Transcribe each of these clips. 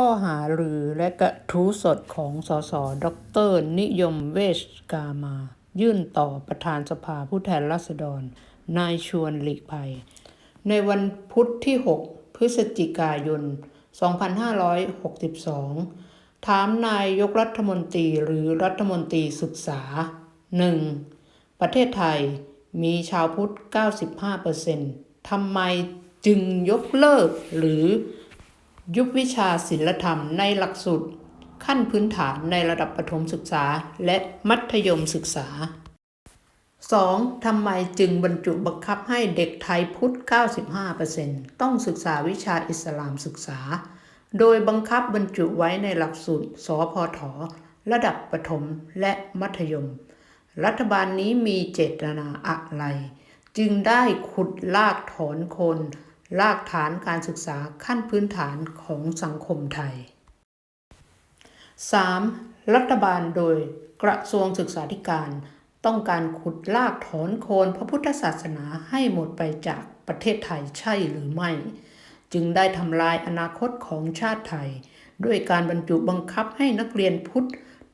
ข้อหารือและกระทู้สดของสสดร นิยมเวชกามา ยื่นต่อประธานสภาผู้แทนราษฎร นายชวนหลีกภัย ในวันพุธที่ 6 พฤศจิกายน 2562 ถามนายยกรัฐมนตรีหรือรัฐมนตรีศึกษา 1. ประเทศไทยมีชาวพุทธ 95%ทำไมจึงยกเลิกหรือ ยุบวิชาศิลธรรมในหลักสูตรขั้นพื้นฐานในระดับประถมศึกษาและมัธยมศึกษา 2. ทำไมจึงบรรจุบังคับให้เด็กไทยพุทธ 95%ต้องศึกษาวิชาอิสลามศึกษา โดยบังคับบรรจุไว้ในหลักสูตร สพท ระดับประถมและมัธยม รัฐบาลนี้มีเจตนาอะไร จึงได้ขุดลากถอนคน รากฐานการศึกษาขั้นพื้นฐานของสังคมไทย 3. รัฐบาลโดยกระทรวงศึกษาธิการ ต้องการขุดลากถอนโคนพระพุทธศาสนาให้หมดไปจากประเทศไทยใช่หรือไม่ จึงได้ทำลายอนาคตของชาติไทย ด้วยการบรรจุบังคับให้นักเรียนพุทธ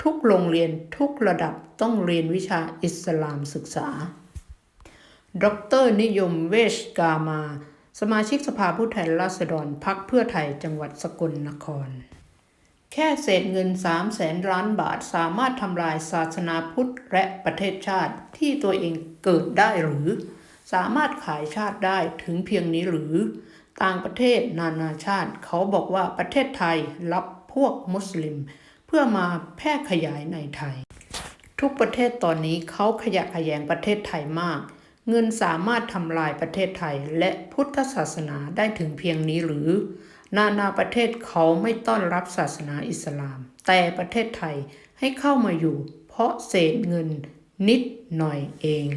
ทุกโรงเรียนทุกระดับต้องเรียนวิชาอิสลามศึกษา ดรนิยมเวชกามา สมาชิกสภาผู้แทนราษฎรพักเพื่อไทยจังหวัดสกลนคร แค่เศษเงิน3 0 0แสนล้านบาทสามารถทำลายศาสนาพุทธและประเทศชาติที่ตัวเองเกิดได้หรือ สามารถขายชาติได้ถึงเพียงนี้หรือ ต่างประเทศนานาชาติ เขาบอกว่าประเทศไทยรับพวกมุสลิม เพื่อมาแพร่ขยายในไทย ทุกประเทศตอนนี้เขาขยะขยงประเทศไทยมาก เงินสามารถทำลายประเทศไทยและพุทธศาสนาได้ถึงเพียงนี้หรือ นานาประเทศเขาไม่ต้อนรับศาสนาอิสลาม แต่ประเทศไทยให้เข้ามาอยู่ เพราะเศษเงินนิดหน่อยเอง